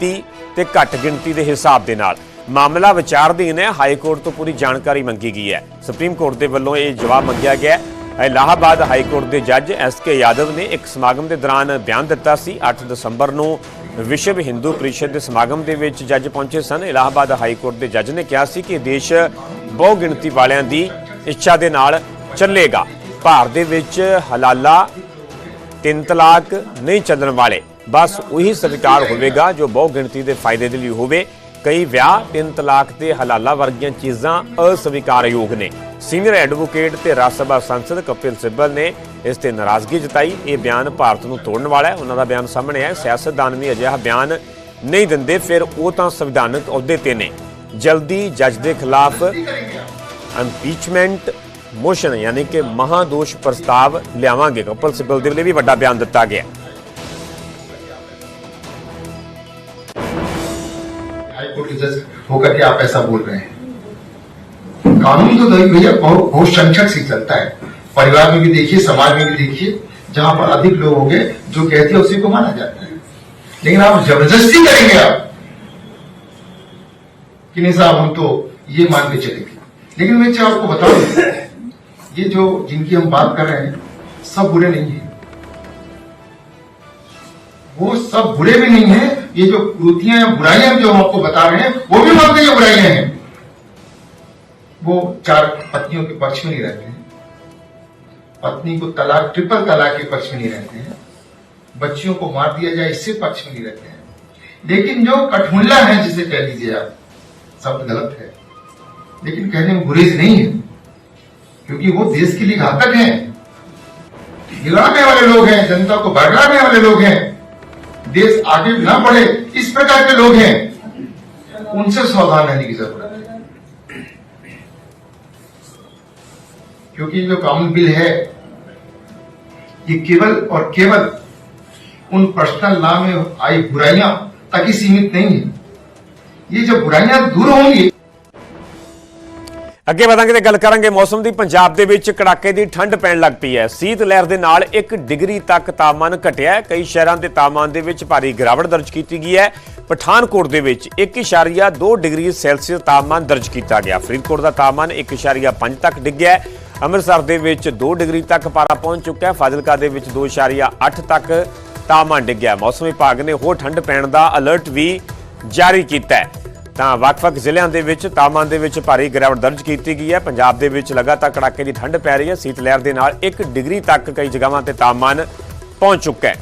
ਤੇ ਘੱਟ ਗਿਣਤੀ ਦੇ ਹਿਸਾਬ ਦੇ ਨਾਲ। ਮਾਮਲਾ ਵਿਚਾਰਧੀਨ ਹੈ, ਹਾਈ ਕੋਰਟ ਤੋਂ ਪੂਰੀ ਜਾਣਕਾਰੀ ਮੰਗੀ ਗਈ ਹੈ। ਸੁਪਰੀਮ ਕੋਰਟ ਦੇ ਵੱਲੋਂ ਇਹ ਜਵਾਬ ਮੰਗਿਆ ਗਿਆ ਹੈ। ਇਲਾਹਾਬਾਦ ਹਾਈ ਕੋਰਟ ਦੇ ਜੱਜ ਐਸ ਕੇ ਯਾਦਵ ਨੇ ਇੱਕ ਸਮਾਗਮ ਦੇ ਦੌਰਾਨ ਬਿਆਨ ਦਿੱਤਾ ਸੀ। 8 ਦਸੰਬਰ ਨੂੰ ਵਿਸ਼ਵ ਹਿੰਦੂ ਪਰਿਸ਼ਦ ਦੇ ਸਮਾਗਮ ਦੇ ਵਿੱਚ ਜੱਜ ਪਹੁੰਚੇ ਸਨ। ਇਲਾਹਾਬਾਦ ਹਾਈ ਕੋਰਟ ਦੇ ਜੱਜ ਨੇ ਕਿਹਾ ਸੀ ਕਿ ਦੇਸ਼ ਬਹੁ ਗਿਣਤੀ ਵਾਲਿਆਂ ਦੀ ਇੱਛਾ ਦੇ ਨਾਲ ਚੱਲੇਗਾ। ਭਾਰਤ ਦੇ ਵਿੱਚ ਹਲਾਲਾ, ਤਿੰਨ ਤਲਾਕ ਨਹੀਂ ਚੱਲਣ ਵਾਲੇ। ਬਸ ਉਹੀ ਸਵੀਕਾਰ ਹੋਵੇਗਾ ਜੋ ਬਹੁ ਗਿਣਤੀ ਦੇ ਫਾਇਦੇ ਦੇ ਲਈ ਹੋਵੇ। ਕਈ ਵਿਆਹ, ਤਿੰਨ ਤਲਾਕ ਤੇ ਹਲਾਲਾ ਵਰਗੀਆਂ ਚੀਜ਼ਾਂ ਅਸਵੀਕਾਰਯੋਗ ਨੇ। ਸੀਨੀਅਰ ਐਡਵੋਕੇਟ ਤੇ ਰਾਜ ਸਭਾ ਸੰਸਦ ਕਪਿਲ ਸਿੱਬਲ ਨੇ ਇਸ ਤੇ ਨਾਰਾਜ਼ਗੀ ਜਤਾਈ। ਇਹ ਬਿਆਨ ਭਾਰਤ ਨੂੰ ਤੋੜਨ ਵਾਲਾ ਹੈ। ਉਹਨਾਂ ਦਾ ਬਿਆਨ ਸਾਹਮਣੇ ਆਇਆ। ਸਿਆਸਤਦਾਨ ਵੀ ਅਜਿਹਾ ਬਿਆਨ ਨਹੀਂ ਦਿੰਦੇ, ਫਿਰ ਉਹ ਤਾਂ ਸੰਵਿਧਾਨਕ ਅਹੁਦੇ ਤੇ ਨੇ। ਜਲਦੀ ਜੱਜ ਦੇ ਖਿਲਾਫ ਇੰਪੀਚਮੈਂਟ ਮੋਸ਼ਨ ਯਾਨੀ ਕਿ ਮਹਾਦੋਸ਼ ਪ੍ਰਸਤਾਵ ਲਿਆਵਾਂਗੇ। ਕਪਿਲ ਸਿੱਬਲ ਦੇ ਲਈ ਵੀ ਵੱਡਾ ਬਿਆਨ ਦਿੱਤਾ ਗਿਆ। हाई कोर्ट के जज होकर के आप ऐसा बोल रहे हैं। कानून तो भैया, बहुत बहुत संकट से चलता है। परिवार में भी देखिए, समाज में भी देखिए, जहाँ पर अधिक लोग होंगे, जो कहते हैं उसी को माना जाता है। लेकिन आप ज़बरदस्ती करेंगे आप, कि नहीं साहब, हम तो ये मान के चलेंगे। लेकिन मैं चाहे आपको बताऊँ ये जो जिनकी हम बात कर रहे हैं, सब बुरे नहीं है। वो सब बुरे भी नहीं है ये जो कृतियाँ बुराइयाँ जो हम आपको बता रहे हैं, वो भी मानते हैं बुराइयाँ हैं। वो चार पत्नियों के पक्ष में नहीं रहते हैं। पत्नी को तलाक ट्रिपल तलाक के पक्ष में नहीं रहते हैं। बच्चियों को मार दिया जाए, इससे पक्ष में नहीं रहते हैं। लेकिन जो कठमुल्ला है, जिसे कह लीजिए आप, शब्द गलत है। लेकिन कहने में गुरेज नहीं है, क्योंकि वो देश के लिए घातक है। बिगाड़ने वाले लोग हैं, जनता को भड़काने वाले लोग हैं। देश आगे न बढ़े, इस प्रकार के लोग हैं। उनसे सावधान रहने की ज़रूरत है। क्योंकि जो कॉमन बिल है, ये केवल और केवल उन पर्सनल लॉ में आई बुराइयाँ तक ही सीमित नहीं है। ये जब बुराइयाँ दूर होंगी ਅੱਗੇ ਵਧਾਂਗੇ ਤੇ ਗੱਲ ਕਰਾਂਗੇ ਮੌਸਮ ਦੀ। ਪੰਜਾਬ ਦੇ ਵਿੱਚ ਕੜਾਕੇ ਦੀ ਠੰਡ ਪੈਣ ਲੱਗ ਪਈ ਹੈ। ਸੀਤ ਲਹਿਰ ਦੇ ਨਾਲ 1 ਡਿਗਰੀ ਤੱਕ ਤਾਪਮਾਨ ਘਟਿਆ ਹੈ। ਕਈ ਸ਼ਹਿਰਾਂ ਦੇ ਤਾਪਮਾਨ ਦੇ ਵਿੱਚ ਭਾਰੀ ਗਿਰਾਵਟ ਦਰਜ ਕੀਤੀ ਗਈ ਹੈ। ਪਠਾਨਕੋਟ ਦੇ ਵਿੱਚ 1.2 ਡਿਗਰੀ ਸੈਲਸੀਅਸ ਤਾਪਮਾਨ ਦਰਜ ਕੀਤਾ ਗਿਆ। ਫਰੀਦਕੋਟ ਦਾ ਤਾਪਮਾਨ 1.5 ਤੱਕ ਡਿੱਗਿਆ ਹੈ। ਅੰਮ੍ਰਿਤਸਰ ਦੇ ਵਿੱਚ 2 ਡਿਗਰੀ ਤੱਕ ਪਾਰਾ ਪਹੁੰਚ ਚੁੱਕਾ ਹੈ। ਫਾਜ਼ਿਲਕਾ ਦੇ ਵਿੱਚ 2.8 ਤੱਕ ਤਾਪਮਾਨ ਡਿੱਗਿਆ ਮੌਸਮ ਵਿਭਾਗ ਨੇ ਹੋਰ ਠੰਡ ਪੈਣ ਦਾ ਅਲਰਟ ਵੀ ਜਾਰੀ ਕੀਤਾ ਹੈ। ਤਾਂ ਵੱਖ-ਵੱਖ ਜ਼ਿਲ੍ਹਿਆਂ ਦੇ ਵਿੱਚ ਤਾਪਮਾਨ ਦੇ ਵਿੱਚ ਭਾਰੀ ਗਿਰਾਵਟ ਦਰਜ ਕੀਤੀ ਗਈ ਹੈ। ਪੰਜਾਬ ਦੇ ਵਿੱਚ ਲਗਾਤਾਰ ਕੜਾਕੇ ਦੀ ਠੰਡ ਪੈ ਰਹੀ ਹੈ। ਸੀਤ ਲਹਿਰ ਦੇ ਨਾਲ 1 ਡਿਗਰੀ ਤੱਕ ਕਈ ਜਗ੍ਹਾਵਾਂ ਤੇ ਤਾਪਮਾਨ ਪਹੁੰਚ ਚੁੱਕਾ ਹੈ।